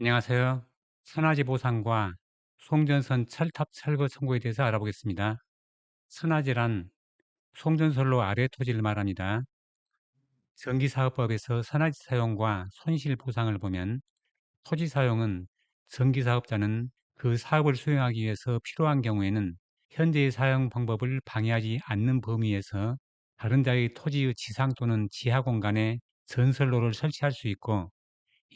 안녕하세요. 선화지 보상과 송전선 철탑 철거 청구에 대해서 알아보겠습니다. 선화지란 송전선로 아래 토지를 말합니다. 전기사업법에서 선화지 사용과 손실 보상을 보면 토지 사용은 전기사업자는 그 사업을 수행하기 위해서 필요한 경우에는 현재의 사용 방법을 방해하지 않는 범위에서 다른 자의 토지의 지상 또는 지하 공간에 전설로를 설치할 수 있고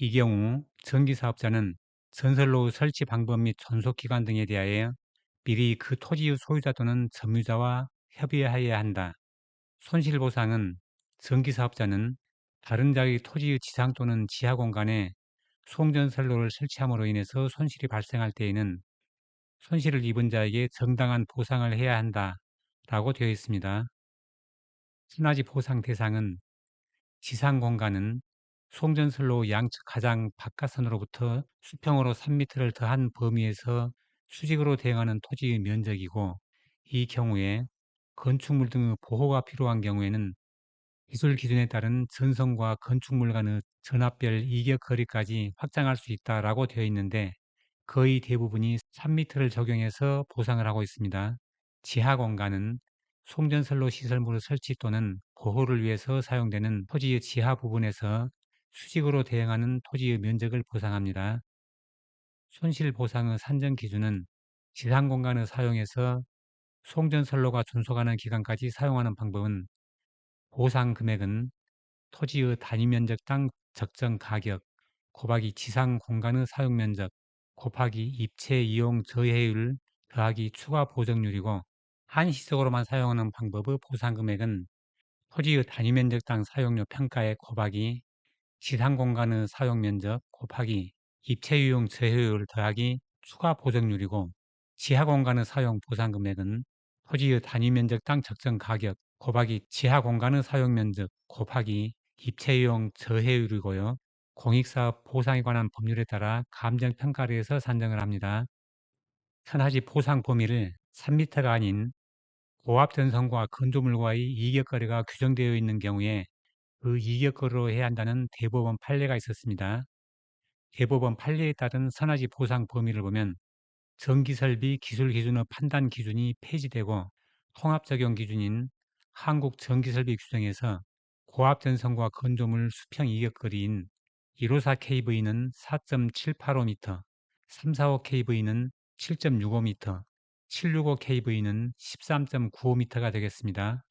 이 경우 전기사업자는 전설로 설치 방법 및 존속기간 등에 대하여 미리 그 토지의 소유자 또는 점유자와 협의하여야 한다. 손실보상은 전기사업자는 다른 자의 토지의 지상 또는 지하 공간에 송전선로를 설치함으로 인해서 손실이 발생할 때에는 손실을 입은 자에게 정당한 보상을 해야 한다. 라고 되어 있습니다. 순화지 보상 대상은 지상 공간은 송전선로 양측 가장 바깥선으로부터 수평으로 3m를 더한 범위에서 수직으로 대응하는 토지의 면적이고 이 경우에 건축물 등의 보호가 필요한 경우에는 기술 기준에 따른 전선과 건축물 간의 전압별 이격 거리까지 확장할 수 있다라고 되어 있는데 거의 대부분이 3m를 적용해서 보상을 하고 있습니다. 지하 공간은 송전선로 시설물의 설치 또는 보호를 위해서 사용되는 토지의 지하 부분에서 수직으로 대응하는 토지의 면적을 보상합니다. 손실 보상의 산정 기준은 지상 공간을 사용해서 송전선로가 존속하는 기간까지 사용하는 방법은 보상 금액은 토지의 단위 면적당 적정 가격 곱하기 지상 공간의 사용 면적 곱하기 입체 이용 저해율 더하기 추가 보정률이고 한시적으로만 사용하는 방법의 보상 금액은 토지의 단위 면적당 사용료 평가액 곱하기 지상 공간의 사용 면적 곱하기 입체 유용 저해율 더하기 추가 보정률이고 지하 공간의 사용 보상 금액은 토지의 단위 면적당 적정 가격 곱하기 지하 공간의 사용 면적 곱하기 입체이용 저해율이고요. 공익사업 보상에 관한 법률에 따라 감정평가를 해서 산정을 합니다. 현하지 보상 범위를 3m가 아닌 고압전선과 건조물과의 이격거리가 규정되어 있는 경우에 그 이격거리로 해야 한다는 대법원 판례가 있었습니다. 대법원 판례에 따른 선하지 보상 범위를 보면 전기설비 기술 기준의 판단 기준이 폐지되고 통합 적용 기준인 한국 전기설비 규정에서 고압전선과 건조물 수평 이격거리인 154KV는 4.785m, 345KV는 7.65m, 765KV는 13.95m가 되겠습니다.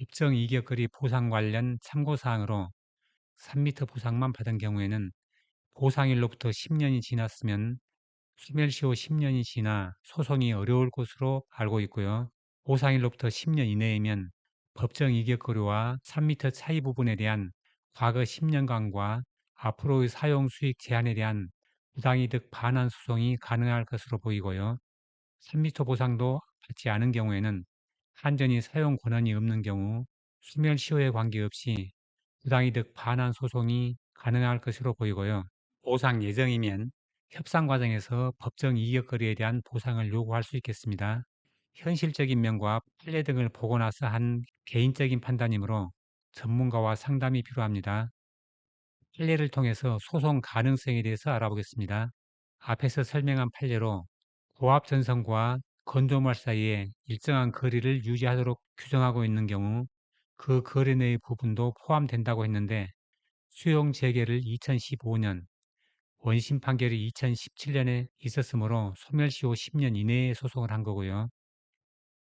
입정 이격 거리 보상 관련 참고사항으로 3m 보상만 받은 경우에는 보상일로부터 10년이 지났으면 소멸시효 10년이 지나 소송이 어려울 것으로 알고 있고요. 보상일로부터 10년 이내이면 법정 이격거리와 3m 차이 부분에 대한 과거 10년간과 앞으로의 사용 수익 제한에 대한 부당이득 반환 소송이 가능할 것으로 보이고요. 3m 보상도 받지 않은 경우에는 한전이 사용 권한이 없는 경우 수멸시효에 관계없이 부당이득 반환 소송이 가능할 것으로 보이고요. 보상 예정이면 협상 과정에서 법정 이격거리에 대한 보상을 요구할 수 있겠습니다. 현실적인 면과 판례 등을 보고 나서 한 개인적인 판단이므로 전문가와 상담이 필요합니다. 판례를 통해서 소송 가능성에 대해서 알아보겠습니다. 앞에서 설명한 판례로 고압 전선과 건조물 사이에 일정한 거리를 유지하도록 규정하고 있는 경우 그 거리 내의 부분도 포함된다고 했는데 수용 재개를 2015년 원심 판결이 2017년에 있었으므로 소멸시효 10년 이내에 소송을 한 거고요.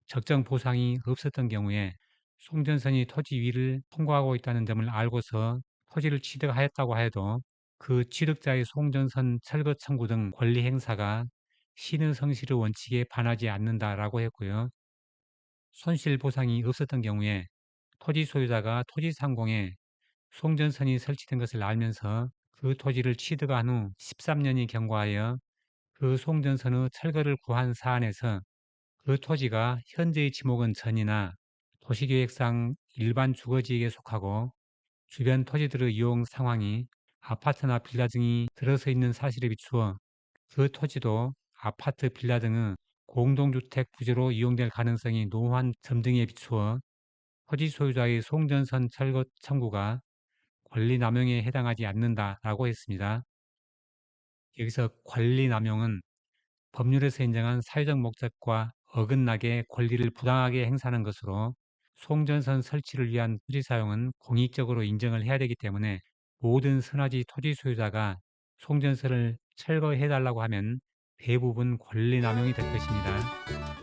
적정 보상이 없었던 경우에 송전선이 토지 위를 통과하고 있다는 점을 알고서 토지를 취득하였다고 해도 그 취득자의 송전선 철거 청구 등 권리 행사가 신의 성실의 원칙에 반하지 않는다라고 했고요. 손실 보상이 없었던 경우에 토지 소유자가 토지 상공에 송전선이 설치된 것을 알면서 그 토지를 취득한 후 13년이 경과하여 그 송전선의 철거를 구한 사안에서 그 토지가 현재의 지목은 전이나 도시계획상 일반 주거지역에 속하고 주변 토지들의 이용 상황이 아파트나 빌라 등이 들어서 있는 사실에 비추어 그 토지도 아파트, 빌라 등의 공동주택 부지로 이용될 가능성이 노후한 점 등에 비추어 토지 소유자의 송전선 철거 청구가 권리 남용에 해당하지 않는다라고 했습니다. 여기서 권리 남용은 법률에서 인정한 사회적 목적과 어긋나게 권리를 부당하게 행사하는 것으로 송전선 설치를 위한 토지 사용은 공익적으로 인정을 해야 되기 때문에 모든 선화지 토지 소유자가 송전선을 철거해 달라고 하면 대부분 권리 남용이 될 것입니다.